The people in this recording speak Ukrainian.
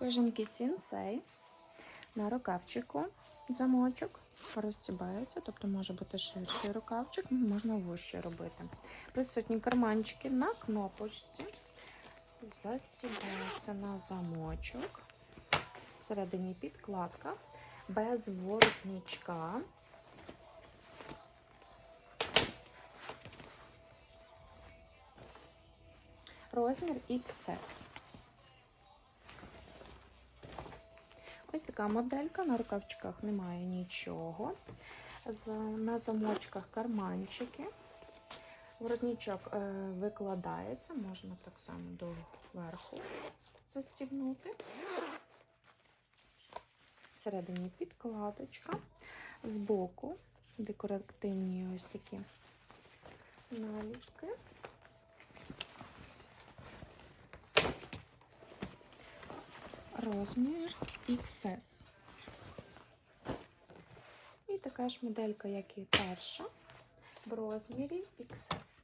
Кожанки сінсей. На рукавчику замочок розтібається, тобто може бути ширший рукавчик, можна вужче робити. Присутні карманчики на кнопочці. Застібається на замочок. Всередині підкладка без воротничка. Розмір XS. Ось така моделька, на рукавчиках немає нічого. На замочках карманчики. Воротничок е, викладається, можна так само доверху застібнути. Всередині підкладочка. Збоку декоративні ось такі наліпки. Розмір XS. І така ж моделька, як і перша, в розмірі XS.